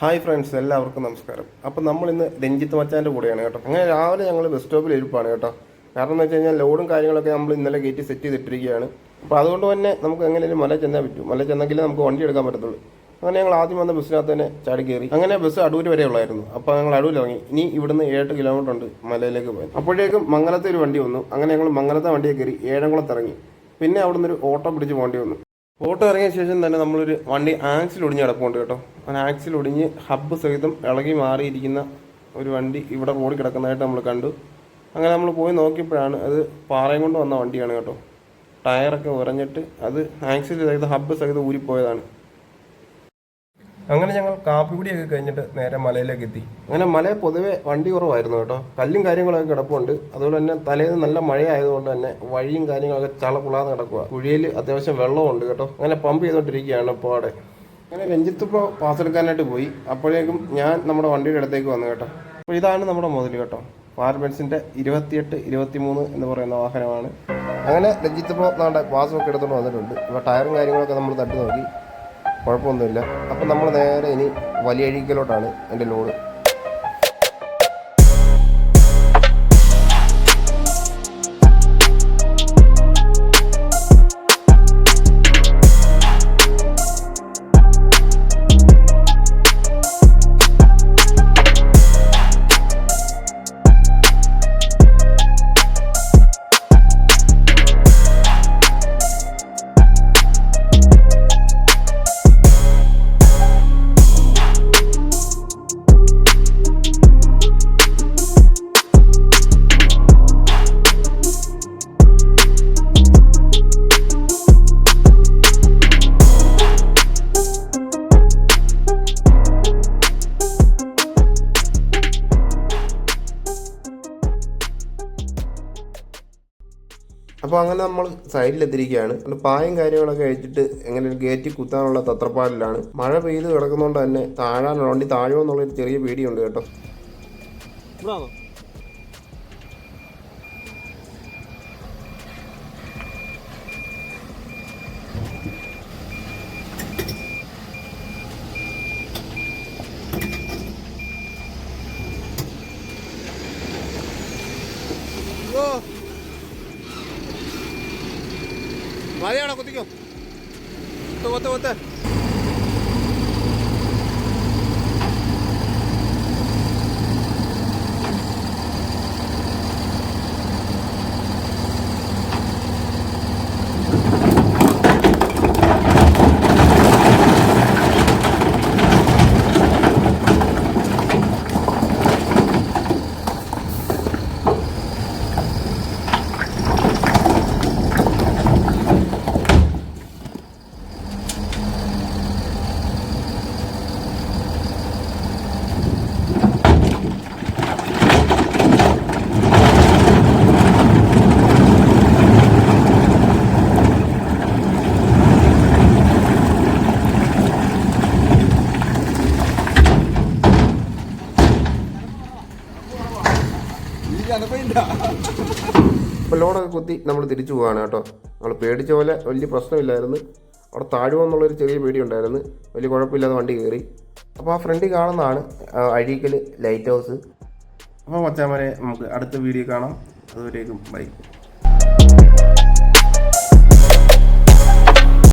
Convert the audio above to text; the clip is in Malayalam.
ഹായ് ഫ്രണ്ട്സ് എല്ലാവർക്കും നമസ്കാരം. അപ്പം നമ്മൾ ഇന്ന് രഞ്ജിത്ത് മച്ചാന്റെ കൂടെയാണ് കേട്ടോ. അങ്ങനെ രാവിലെ ഞങ്ങൾ ബസ് സ്റ്റോപ്പിൽ ഇരിപ്പാണ് കേട്ടോ. കാരണം എന്ന് വെച്ച് കഴിഞ്ഞാൽ ലോഡും കാര്യങ്ങളൊക്കെ നമ്മൾ ഇന്നലെ കയറ്റി സെറ്റ് ചെയ്തിട്ടിരിക്കുകയാണ്. അപ്പോൾ അതുകൊണ്ട് തന്നെ നമുക്ക് എങ്ങനെയും മല ചെന്നാൽ പറ്റും. മല ചെന്നെങ്കിലേ നമുക്ക് വണ്ടി എടുക്കാൻ പറ്റത്തുള്ളൂ. അങ്ങനെ ഞങ്ങൾ ആദ്യം വന്ന ബസ്സിനകത്ത് തന്നെ ചാടി കയറി അങ്ങനെ ബസ് അടൂർ വരെ ഉള്ളായിരുന്നു. അപ്പോൾ ഞങ്ങൾ അടൂർ ഇറങ്ങി. ഇനി ഇവിടുന്ന് ഏഴ് കിലോമീറ്റർ ഉണ്ട് മലയിലേക്ക് പോയി അപ്പോഴേക്കും മംഗലത്തെ ഒരു വണ്ടി വന്നു. അങ്ങനെ ഞങ്ങൾ മംഗലത്തെ വണ്ടിയെ കയറി ഏഴംകുളത്ത് ഇറങ്ങി. പിന്നെ അവിടുന്ന് ഒരു ഓട്ടോ പിടിച്ച് പോകേണ്ടി വന്നു. ഓട്ടോ ഇറങ്ങിയ ശേഷം തന്നെ നമ്മളൊരു വണ്ടി ആക്സിൽ ഒടിഞ്ഞ് കിടപ്പുണ്ട് കേട്ടോ. അങ്ങനെ ആക്സിൽ ഒടിഞ്ഞ് ഹബ്ബ് സഹിതം ഇളകി മാറിയിരിക്കുന്ന ഒരു വണ്ടി ഇവിടെ റോഡിൽ കിടക്കുന്നതായിട്ട് നമ്മൾ കണ്ടു. അങ്ങനെ നമ്മൾ പോയി നോക്കിയപ്പോഴാണ് അത് പാറയും കൊണ്ട് വന്ന വണ്ടിയാണ് കേട്ടോ. ടയറൊക്കെ ഉറഞ്ഞിട്ട് അത് ആക്സിൽ സഹിതം ഹബ്ബ് സഹിതം ഊരിപ്പോയതാണ്. അങ്ങനെ ഞങ്ങൾ കാപ്പിക്കുടിയൊക്കെ കഴിഞ്ഞിട്ട് നേരെ മലയിലേക്ക് എത്തി. അങ്ങനെ മല പൊതുവെ വണ്ടി കുറവായിരുന്നു കേട്ടോ. കല്ലും കാര്യങ്ങളൊക്കെ കിടപ്പുണ്ട്. അതുപോലെ തന്നെ തലേന്ന് നല്ല മഴയായതുകൊണ്ട് തന്നെ വഴിയും കാര്യങ്ങളൊക്കെ ചളപുളാന്ന് കിടക്കുക കുഴിയിൽ അത്യാവശ്യം വെള്ളമുണ്ട് കേട്ടോ. അങ്ങനെ പമ്പ് ചെയ്തുകൊണ്ടിരിക്കുകയാണ് ഇപ്പോൾ അവിടെ. അങ്ങനെ രഞ്ജിത്ത് ഇപ്പോൾ പാസ് എടുക്കാനായിട്ട് പോയി. അപ്പോഴേക്കും ഞാൻ നമ്മുടെ വണ്ടിയുടെ അടുത്തേക്ക് വന്നു കേട്ടോ. അപ്പോൾ ഇതാണ് നമ്മുടെ മുതൽ കേട്ടോ. ഫാർമെൻസിന്റെ ഇരുപത്തിയെട്ട് ഇരുപത്തിമൂന്ന് എന്ന് പറയുന്ന വാഹനമാണ്. അങ്ങനെ രഞ്ജിത്ത് ഇപ്പോൾ നമ്മുടെ പാസ്സൊക്കെ എടുത്തുകൊണ്ട് വന്നിട്ടുണ്ട്. ഇപ്പോൾ ടയറും കാര്യങ്ങളൊക്കെ നമ്മൾ തട്ടി നോക്കി. കുഴപ്പമൊന്നുമില്ല. അപ്പം നമ്മൾ നേരെ ഇനി വലിയ അഴീക്കലോട്ടാണ് എന്റെ ലോഡ്. അപ്പോൾ അങ്ങനെ നമ്മൾ സൈഡിലെത്തിരിക്കുകയാണ് പായം പായും കാര്യങ്ങളൊക്കെ കഴിച്ചിട്ട് എങ്ങനെ ഗേറ്റിൽ കുത്താനുള്ള തത്രപ്പാടിലാണ്. മഴ പെയ്ത് കിടക്കുന്നതുകൊണ്ട് തന്നെ താഴാനുള്ള വണ്ടി താഴോ എന്നുള്ളൊരു ചെറിയ പേടിയുണ്ട് കേട്ടോ. മതിയാണോ കുത്തിക്കോ? ഒത്ത് ഒത്ത് ഒത്ത്. അപ്പോൾ ലോഡൊക്കെ കുത്തി നമ്മൾ തിരിച്ചു പോവാണ് കേട്ടോ. നമ്മൾ പേടിച്ച പോലെ വലിയ പ്രശ്നമില്ലായിരുന്നു. അവിടെ താഴുമോ എന്നുള്ളൊരു ചെറിയ പേടി ഉണ്ടായിരുന്നു വലിയ കുഴപ്പമില്ലാതെ വണ്ടി കയറി. അപ്പോൾ ആ ഫ്രണ്ടിൽ കാണുന്നതാണ് അഴീക്കൽ ലൈറ്റ് ഹൗസ് അപ്പോൾ മച്ചാമാരെ നമുക്ക് അടുത്ത വീഡിയോ കാണാം. അതുവരേക്കും ബൈ.